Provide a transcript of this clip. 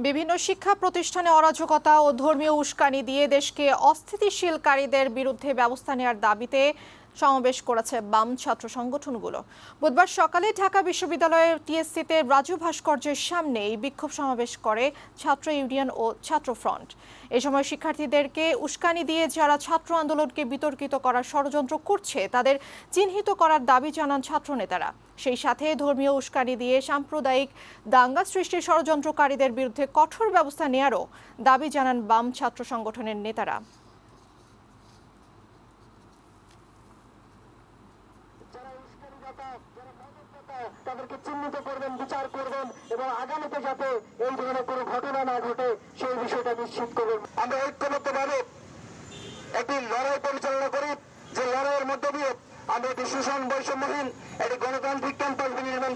বিভিন্ন শিক্ষা প্রতিষ্ঠানে অরাজকতা ও ধর্মীয় উস্কানি দিয়ে দেশকে অস্থিতিশীলকারীদের বিরুদ্ধে ব্যবস্থা নেওয়ার দাবিতে সমাবেশ করেছে বাম ছাত্র সংগঠনগুলো। বুধবার সকালে ঢাকা বিশ্ববিদ্যালয়ের টিএসসিতে রাজু ভাস্কর্যের সামনে এই বিক্ষোভ সমাবেশ করে ছাত্র ইউনিয়ন ও ছাত্র ফ্রন্ট। এ সময় শিক্ষার্থীদেরকে উস্কানি দিয়ে যারা ছাত্র আন্দোলনকে বিতর্কিত করার ষড়যন্ত্র করছে, তাদের চিহ্নিত করার দাবি জানান ছাত্রনেতারা। সেই সাথে ধর্মীয় উস্কানি দিয়ে সাম্প্রদায়িক দাঙ্গা সৃষ্টির ষড়যন্ত্রকারীদের বিরুদ্ধে কঠোর ব্যবস্থা নেয়ারও দাবি জানান বাম ছাত্র সংগঠনের নেতারা যারা উস্কানিদাতা, যারা মাদকদাতা, তাদেরকে চিহ্নিত করবেন, বিচার করবেন এবং আগামীতে যাতে এই ধরনের কোনো ঘটনা না ঘটে, সেই বিষয়টা নিশ্চিত করবেন। আমরা ঐক্যবদ্ধভাবে একটি লড়াই পরিচালনা করি, যে লড়াইয়ের মধ্য দিয়ে আমরা একটি সুষম বৈষম্যহীন, একটি গণতান্ত্রিক ক্যাম্পাস নির্মাণ